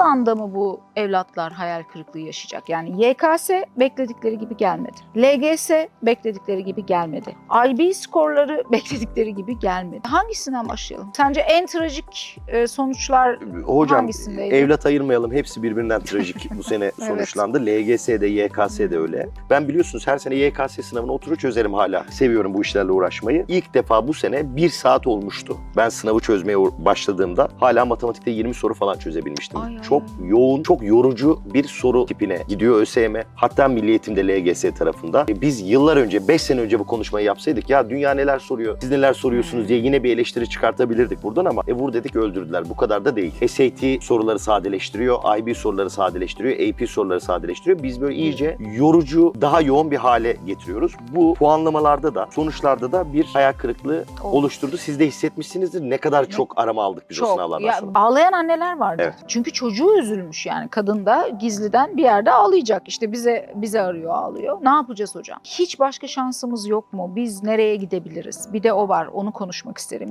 alanda mı bu evlatlar hayal kırıklığı yaşayacak? Yani YKS bekledikleri gibi gelmedi. LGS bekledikleri gibi gelmedi. IB skorları bekledikleri gibi gelmedi. Hangisinden başlayalım? Sence en trajik e, sonuçlar Hocam Hangisindeydi? evlat ayırmayalım hepsi birbirinden trajik bu sene sonuçlandı. LGS'de, YKS'de öyle. Ben biliyorsunuz her sene YKS sınavına oturur çözerim hala. Seviyorum bu işlerle uğraşmayı. İlk defa bu sene bir saat olmuştu. Ben sınavı çözmeye başladığımda hala matematikte 20 soru falan çözebilmiştim. Ay, ay, çok yoğun, çok yorucu bir soru tipine gidiyor ÖSYM. Hatta Milli Eğitim'de LGS tarafında. E, Biz yıllar önce, 5 sene önce bu konuşmayı yapsaydık ya dünya neler soruyor, siz neler soruyorsunuz diye yine bir eleştiri çıkartabilirdik buradan ama e vur dedik öldürdüler. Bu kadar da değil. SAT soruları sadeleştiriyor, IB soruları sadeleştiriyor, AP soruları sadeleştiriyor. Biz böyle iyice yorucu, daha yoğun bir hale getiriyoruz. Bu puanlamalarda da, sonuçlarda da bir hayal kırıklığı Oldu. oluşturdu. Siz de hissetmişsinizdir ne kadar çok arama aldık biz o çok sınavlardan ya, sonra. ağlayan anneler vardı. Evet. Çünkü çocuğu üzülmüş yani. Kadın da gizliden bir yerde ağlayacak. İşte bize bize arıyor, ağlıyor. Ne yapacağız hocam? Hiç başka şansımız yok mu? Biz nereye gidebiliriz? Bir de o var. Onu konuşmak isterim.